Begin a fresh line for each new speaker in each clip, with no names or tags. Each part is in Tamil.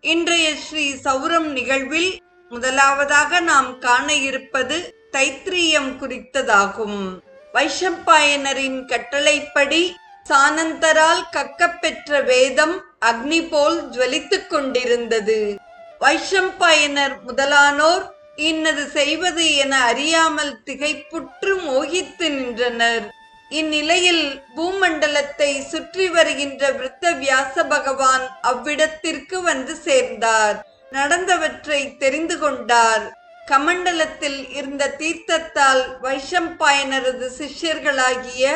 இன்றைய ஸ்ரீ சௌரம் நிகழ்வில் முதலாவதாக நாம் காண இருப்பது தைத்திரியம் குறித்ததாகும். வைஷம்பாயனரின் கட்டளைப்படி சானந்தரால் கக்கப்பெற்ற வேதம் அக்னி போல் ஜுவலித்துக் கொண்டிருந்தது. வைஷம்பாயனர் முதலானோர் இன்னது செய்வது என அறியாமல் திகைப்புற்று மோகித்து நின்றனர். இந்நிலையில் பூமண்டலத்தை சுற்றி வருகின்ற விருத்த வியாச பகவான் அவ்விடத்திற்கு வந்து சேர்ந்தார். நடந்தவற்றை தெரிந்து கொண்டார். கமண்டலத்தில் இருந்த தீர்த்தத்தால் வைஷம்பாயனரது சிஷ்யர்களாகிய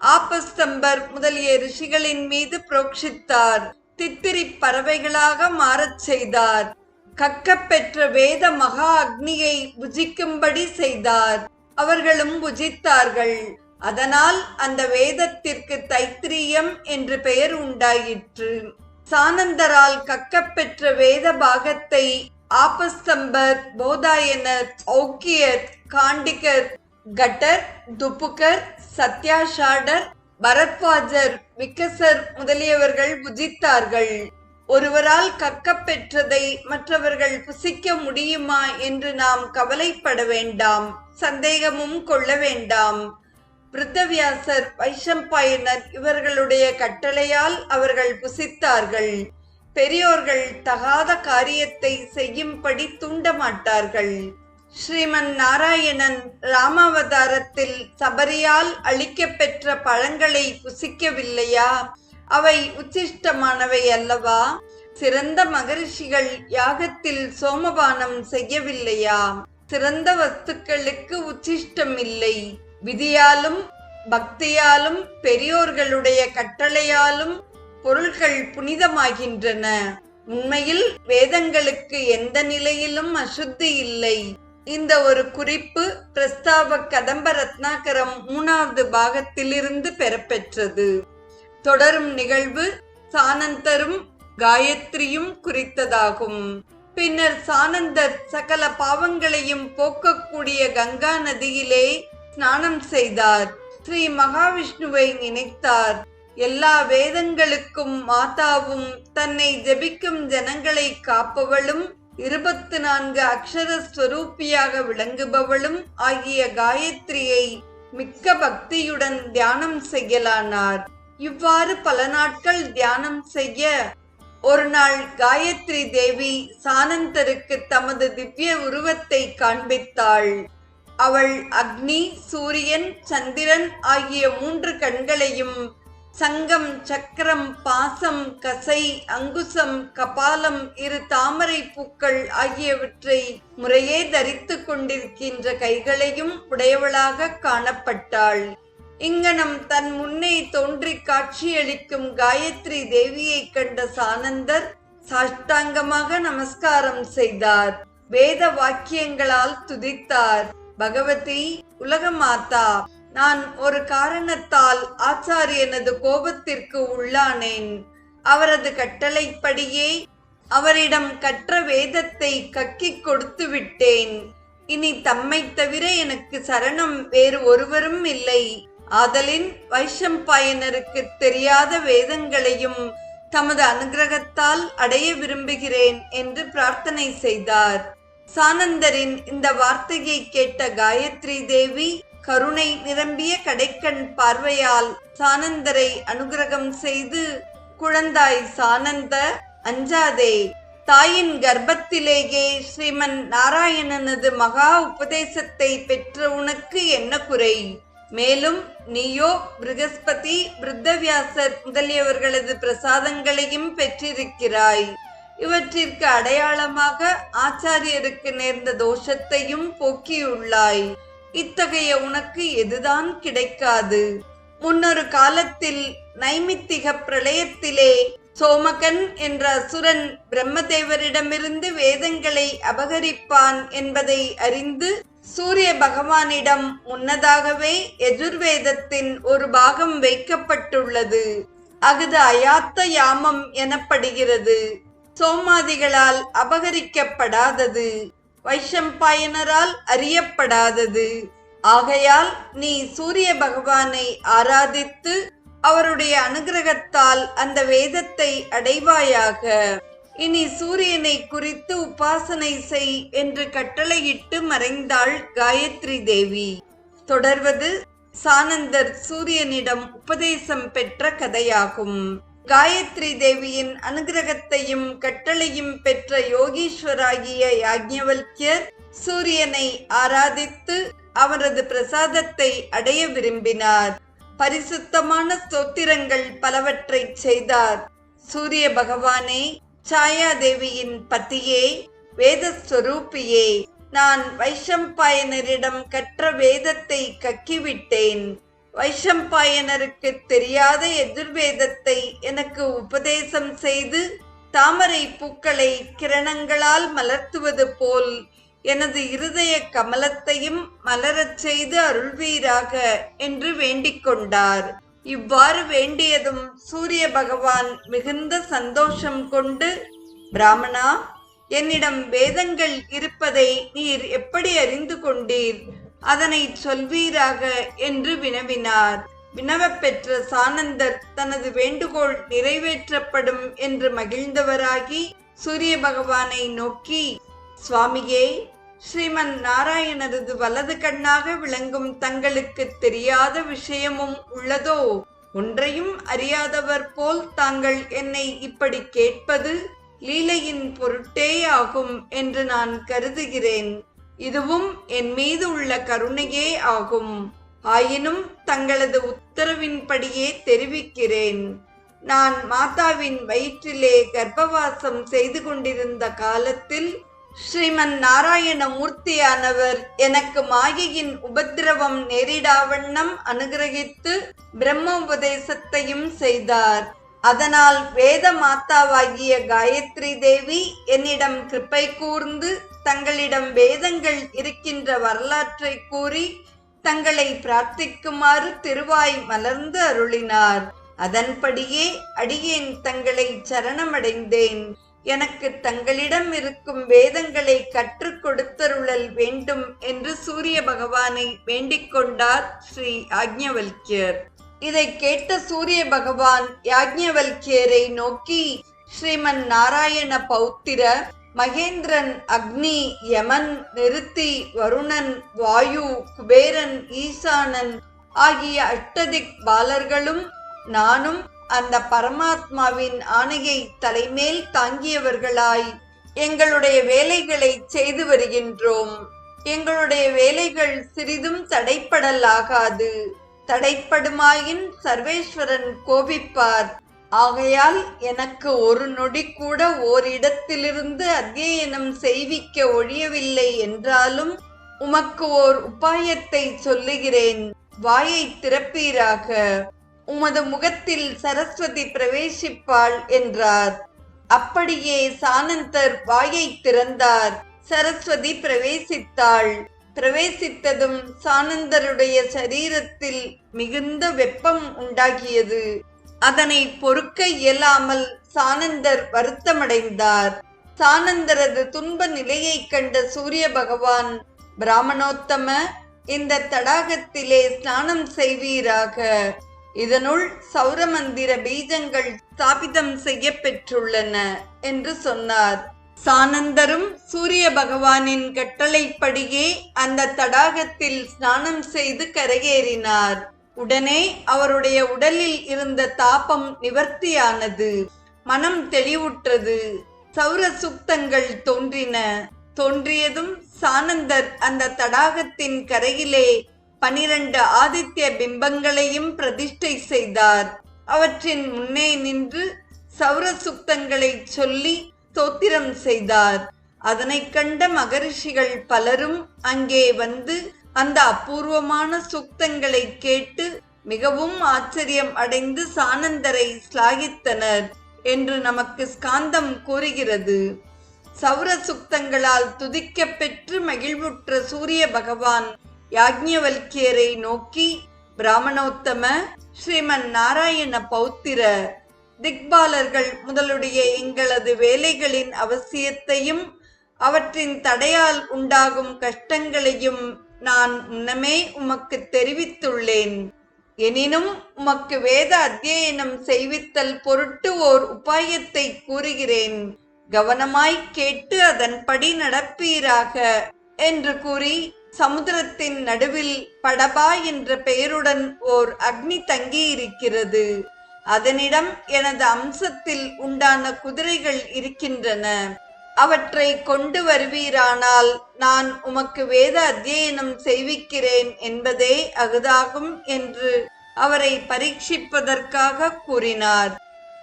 ஆபஸ்தம்பர் முதலிய ரிஷிகளின் மீது புரோக்ஷித்தார். தித்திரி பறவைகளாக மாறச் செய்தார். கக்கப்பெற்ற வேத மகா அக்னியை புஜிக்கும்படி செய்தார். அவர்களும் புஜித்தார்கள். அதனால் அந்த வேதத்திற்கு தைத்திரியம் என்று பெயர் உண்டாயிற்று. சானந்தரால் கக்கப்பெற்ற வேத பாகத்தை ஆபஸ்தம்பர் போதாயனர் ஔக்கியர் காண்டிகர் கட்டர் துப்புகர் சத்யாஷாடர் பரத்வாஜர் விக்கசர் முதலியவர்கள் புஜித்தார்கள். ஒருவரால் கக்கப்பெற்றதை மற்றவர்கள் புசிக்க முடியுமா என்று நாம் கவலைப்பட வேண்டாம். சந்தேகமும் கொள்ள வேண்டாம். பிருத்தவியாசர் வைஷம்பாயனர் இவர்களுடைய கட்டளையால் அவர்கள் புசித்தார்கள். பெரியோர்கள் தகாத காரியத்தை செய்யும்படி தூண்ட மாட்டார்கள் ஸ்ரீமன் நாராயணன் ராமாவதாரத்தில் சபரியால் அளிக்கப்பெற்ற பழங்களை புசிக்கவில்லையா? அவை உச்சிஷ்டமானவை அல்லவா? சிறந்த மகரிஷிகள் யாகத்தில் சோமபானம் செய்யவில்லையா? சிறந்த வஸ்துக்களுக்கு உச்சிஷ்டம் இல்லை. விதியாலும் பக்தியாலும் பெரியோர்களுடைய கட்டளையாலும் பொருள்கள் புனிதமாகின்றன. உண்மையில் வேதங்களுக்கு எந்த நிலையிலும் அசுத்தி இல்லை. இந்த ஒரு குறிப்பு பிரஸ்தாவ கதம்ப ரத்னாகரம் மூணாவது பாகத்திலிருந்து பெறப்பெற்றது. தொடரும் நிகழ்வு சானந்தரும் காயத்ரியும் குறித்ததாகும். பின்னர் சானந்தர் சகல பாவங்களையும் போக்கக்கூடிய கங்கா நதியிலே ஸ்நானம் செய்தார். ஸ்ரீ மகாவிஷ்ணுவை நினைத்தார். எல்லா வேதங்களுக்கும் மாதாவும் தன்னை ஜெபிக்கும் ஜனங்களை காப்பவளும் இருபத்து நான்கு அக்ஷர ஸ்வரூபியாக விளங்குபவளும் ஆகிய காயத்ரியை மிக்க பக்தியுடன் தியானம் செய்யலானார். இவ்வாறு பல நாட்கள் தியானம் செய்ய ஒரு நாள் காயத்ரி தேவி சானந்தருக்கு தமது திவ்ய உருவத்தை காண்பித்தாள். அவள் அக்னி சூரியன் சந்திரன் ஆகிய மூன்று கண்களையும் சங்கம் சக்கரம் பாசம் கசை அங்குசம் கபாலம் இரு தாமரை பூக்கள் ஆகியவற்றை முறையே தரித்து கொண்டிருக்கின்ற கைகளையும் உடையவளாக காணப்பட்டாள். இங்கனம் தன் முன்னே தோன்றி காட்சியளிக்கும் காயத்ரி தேவியை கண்ட சானந்தர் சாஷ்டாங்கமாக நமஸ்காரம் செய்தார். வேத வாக்கியங்களால் துதித்தார். பகவதி உலக மாதா நான் ஒரு காரணத்தால் ஆச்சாரியனது கோபத்திற்கு உள்ளானேன். அவரது கட்டளைப்படியே அவரிடம் கற்ற வேதத்தை கக்கிக் கொடுத்து விட்டேன். இனி தம்மை தவிர எனக்கு சரணம் வேறு ஒருவரும் இல்லை. ஆதலின் வைஷம்பாயனருக்கு தெரியாத வேதங்களையும் தமது அனுகிரகத்தால் அடைய விரும்புகிறேன் என்று பிரார்த்தனை செய்தார். சானந்தரின் இந்த வார்த்தையை கேட்ட காயத்ரி தேவி கருணை நிரம்பிய கடைக்கண் பார்வையால் சானந்தரை அனுகிரகம் செய்து குழந்தாய் சானந்த அஞ்சாதே தாயின் கர்ப்பத்திலேயே ஸ்ரீமன் நாராயணனது மகா உபதேசத்தை பெற்ற உனக்கு என்ன குறை? மேலும் நீயோ பிருகஸ்பதி பிருத்தவியாசர் முதலியவர்களது பிரசாதங்களையும் பெற்றிருக்கிறாய். இவற்றிற்கு அடையாளமாக ஆச்சாரியருக்கு நேர்ந்த தோஷத்தையும் போக்கியுள்ளாய். இத்தகைய உனக்கு எதுதான் கிடைக்காது. முன்னொரு காலத்தில் நைமித்திக பிரளயத்திலே சோமகன் என்ற அசுரன் பிரம்மதேவரிடமிருந்து வேதங்களை அபகரிப்பான் என்பதை அறிந்து சூரிய பகவானிடம் முன்னதாகவே எஜுர்வேதத்தின் ஒரு பாகம் வைக்கப்பட்டுள்ளது. அகுது அயாத்த யாமம் எனப்படுகிறது. சோமாதிகளால் அபகரிக்கப்படாதது. வைஷம்பாயனரால் அறியப்படாதது. ஆகையால் நீ சூரிய பகவானை ஆராதித்து அவருடைய அனுகிரகத்தால் அந்த வேதத்தை அடைவாயாக. இனி சூரியனை குறித்து உபாசனை செய் என்று கட்டளையிட்டு மறைந்தாள் காயத்ரி தேவி. தொடர்வது சானந்தர் சூரியனிடம் உபதேசம் பெற்ற கதையாகும். காயத்ரி தேவியின் அனுகிரகத்தையும் கட்டளையும் பெற்ற யோகீஸ்வராகிய யாஜ்ஞவல்யர் சூரியனை ஆராதித்து அவரது பிரசாதத்தை அடைய விரும்பினார். பரிசுத்தமான ஸ்தோத்திரங்கள் பலவற்றை செய்தார். சூரிய பகவானே சாயாதேவியின் பத்தியே வேதஸ்வரூபியே நான் வைஷம்பாயனரிடம் கற்ற வேதத்தை கக்கிவிட்டேன். வைஷம்பாயனருக்கு தெரியாத எதிர்வேதத்தை எனக்கு உபதேசம் செய்து தாமரை பூக்களை கிரணங்களால் மலர்த்துவது போல் எனது இருதய கமலத்தையும் மலரச் செய்து அருள்வீராக என்று வேண்டிக் கொண்டார். இவ்வாறு வேண்டியதும் சூரிய பகவான் மிகுந்த சந்தோஷம் கொண்டு பிராமணா என்னிடம் வேதங்கள் இருப்பதை நீர் எப்படி அறிந்து கொண்டீர்? அதனை சொல்வீராக என்று வினவினார். வினவப்பெற்ற சானந்தர் தனது வேண்டுகோள் நிறைவேற்றப்படும் என்று மகிழ்ந்தவராகி சூரிய பகவானை நோக்கி சுவாமியே ஸ்ரீமன் நாராயணரது வலது கண்ணாக விளங்கும் தங்களுக்கு தெரியாத விஷயமும் உள்ளதோ? ஒன்றையும் அறியாதவர் போல் தாங்கள் என்னை இப்படி கேட்பது லீலையின் பொருட்டே ஆகும் என்று நான் கருதுகிறேன். இதுவும் என் மீது உள்ள கருணையே ஆகும். ஆயினும் தங்களது உத்தரவின்படியே தெரிவிக்கிறேன். நான் மாதாவின் வயிற்றிலே கர்ப்பவாசம் செய்து கொண்டிருந்த காலத்தில் ஸ்ரீமன் நாராயண மூர்த்தியானவர் எனக்கு மாயையின் உபத்திரவம் நேரிடாவண்ணம் அனுகிரகித்து பிரம்ம உபதேசத்தையும் செய்தார். அதனால் வேத மாதாவாகிய காயத்ரி தேவி என்னிடம் கிருப்பை கூர்ந்து தங்களிடம் வேதங்கள் இருக்கின்ற வரலாற்றை கூறி தங்களை பிரார்த்திக்குமாறு திருவாய் மலர்ந்து அருளினார். அதன்படியே அடியேன் தங்களை சரணமடைந்தேன். எனக்கு தங்களிடம் இருக்கும் வேதங்களை கற்றுக் கொடுத்தருளல் வேண்டும் என்று சூரிய பகவானை வேண்டிக் கொண்டார் ஸ்ரீ யாஜ்ஞவல்கியர் இதை கேட்ட சூரிய பகவான் யாஜ்ஞவல்கியரை நோக்கி ஸ்ரீமன் நாராயண பௌத்திர மகேந்திரன் அக்னி யமன் நிறுத்தி வருணன் வாயு குபேரன் ஈசானன் ஆகிய அஷ்டதிக் பாலர்களும் நானும் அந்த பரமாத்மாவின் ஆணையை தலைமேல் தாங்கியவர்களாய் எங்களுடைய வேலைகளை செய்து வருகின்றோம். எங்களுடைய வேலைகள் சிறிதும் தடைப்படலாகாது. தடைப்படுமாயின் சர்வேஸ்வரன் கோபிப்பார். ஆகையால் எனக்கு ஒரு நொடி கூட ஓரிடத்திலிருந்து அத்தியனம் செய்விக்க ஒழியவில்லை என்றாலும் உமக்கு ஓர் உபாயத்தை சொல்லுகிறேன். வாயை திறப்பீராக. உமது முகத்தில் சரஸ்வதி பிரவேசிப்பாள் என்றார். அப்படியே சானந்தர் வாயை திறந்தார். சரஸ்வதி பிரவேசித்தாள். பிரவேசித்ததும் சானந்தருடைய சரீரத்தில் மிகுந்த வெப்பம் உண்டாகியது. அதனை பொறுக்க இயலாமல் சானந்தர் வருத்தமடைந்தார். சானந்தரது துன்ப நிலையைக் கண்ட சூரிய பகவான் பிராமணோத்தம இந்த தடாகத்திலே ஸ்நானம் செய்வீராக. இதனுள் சௌரமந்திர பீஜங்கள் ஸ்தாபிதம் செய்ய பெற்றுள்ளன என்று சொன்னார். சானந்தரும் சூரிய பகவானின் கட்டளைப்படியே அந்த தடாகத்தில் ஸ்நானம் செய்து கரையேறினார். உடனே அவருடைய உடலில் இருந்த தாபம் நிவர்த்தியானது. மனம் தெளிவுற்றது. சௌர சுக்தங்கள் தோன்றின. தோன்றியதும் சானந்தர் அந்த தடாகத்தின் கரையிலே பனிரண்டு ஆதித்ய பிம்பங்களையும் பிரதிஷ்டை செய்தார். அவற்றின் முன்னே நின்று சௌர சுக்தங்களை சொல்லி தோத்திரம் செய்தார். அதனைக் கண்ட மகரிஷிகள் பலரும் அங்கே வந்து அந்த அபூர்வமான சுக்தங்களை கேட்டு மிகவும் ஆச்சரியம் அடைந்து சானந்தரை ஸ்லாகித்தனர் என்று நமக்கு ஸ்காந்தம் கூறுகிறது. சௌர சுக்தங்களால் துதிக்க பெற்று மகிழ்வுற்ற சூரிய பகவான் யாக்ஞவல்கியரை நோக்கி பிராமணோத்தம ஸ்ரீமன் நாராயண பௌத்திர திக்பாலர்கள் முதலுடைய எங்களது வேலைகளின் அவசியத்தையும் அவற்றின் தடையால் உண்டாகும் கஷ்டங்களையும் நான் முன்னமே உமக்கு தெரிவித்துள்ளேன். எனினும் உமக்கு வேத அத்தியனம் செய்வித்தல் பொருட்டு ஓர் உபாயத்தை கூறுகிறேன். கவனமாய் கேட்டு அதன்படி நடப்பீராக. என்று கூறி சமுத்திரத்தின் நடுவில் படபா என்ற பெயருடன் ஓர் அக்னி தங்கியிருக்கிறது. அதனிடம் எனது அம்சத்தில் உண்டான குதிரைகள் இருக்கின்றன. அவற்றை கொண்டு வருவீரானால் நான் உமக்கு வேத அத்தியனம் செய்விக்கிறேன் என்பதே அகுதாகும் என்று அவரை பரீட்சிப்பதற்காக கூறினார்.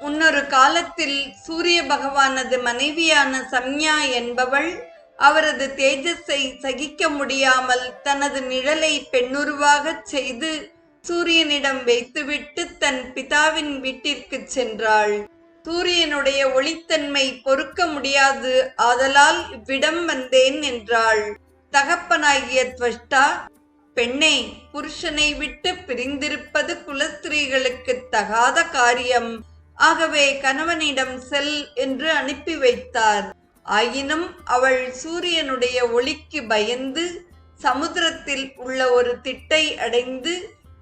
முன்னொரு காலத்தில் சூரிய பகவானது மனைவியான சம்யா என்பவள் அவரது தேஜஸை சகிக்க முடியாமல் தனது நிழலை பெண்ணுருவாகச் செய்து சூரியனிடம் வைத்துவிட்டு தன் பிதாவின் வீட்டிற்கு சென்றாள். சூரியனுடைய ஒளித்தன்மை பொறுக்க முடியாது. ஆதலால் இவ்விடம் வந்தேன் என்றாள். தகப்பனாகிய துவஷ்டா பெண்ணே புருஷனை விட்டு பிரிந்திருப்பது குலஸ்திரீகளுக்கு தகாத காரியம். ஆகவே கணவனிடம் செல் என்று அனுப்பி வைத்தார். ஆயினும் அவள் சூரியனுடைய ஒளிக்கு பயந்து சமுத்திரத்தில் உள்ள ஒரு திட்டை அடைந்து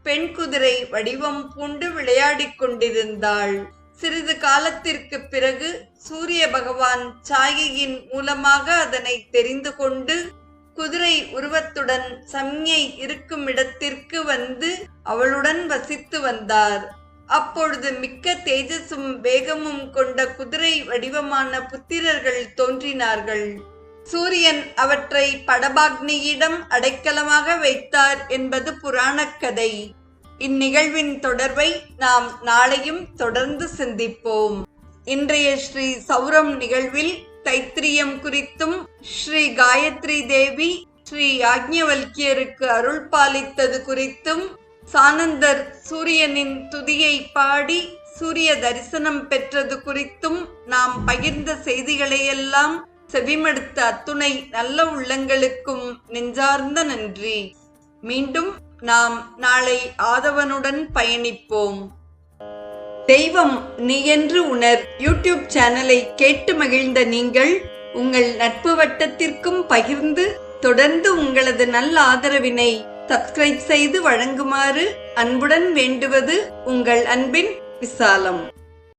பெண் குதிரை வடிவம் பூண்டு விளையாடிக் கொண்டிருந்தாள். சிறிது காலத்திற்கு பிறகு சூரிய பகவான் சாயையின் மூலமாக அதனை தெரிந்து கொண்டு குதிரை உருவத்துடன் சம்யை இருக்கும் இடத்திற்கு வந்து அவளுடன் வசித்து வந்தார். அப்பொழுது மிக்க தேஜஸும் வேகமும் கொண்ட குதிரை வடிவமான புத்திரர்கள் தோன்றினார்கள். சூரியன் அவற்றை படபாக்னியிடம் அடைக்கலமாக வைத்தார் என்பது புராணக் கதை. இந்நிகழ்வின் தொடர்பை நாம் நாளையும் தொடர்ந்து சிந்திப்போம். இன்றைய ஸ்ரீ சௌரம் நிகழ்வில் தைத்திரியம் குறித்தும் ஸ்ரீ காயத்ரி தேவி ஸ்ரீ யாக்ஞவல்கியருக்கு அருள் பாலித்தது குறித்தும் சானந்தர் சூரியனின் துதியை பாடி சூரிய தரிசனம் பெற்றது குறித்தும் நாம் பகிர்ந்த செய்திகளையெல்லாம் செவிமடுத்த அத்துணை நல்ல உள்ளங்களுக்கும் நெஞ்சார்ந்த நன்றி. மீண்டும் நாம் நாளை ஆதவனுடன் பயணிப்போம். தெய்வம் நீ என்று உணர் யூடியூப் சேனலை கேட்டு மகிழ்ந்த நீங்கள் உங்கள் நட்பு வட்டத்திற்கும் பகிர்ந்து தொடர்ந்து உங்களது நல்ல ஆதரவினை சப்ஸ்கிரைப் செய்து வழங்குமாறு அன்புடன் வேண்டுவது உங்கள் அன்பின் விசாலம்.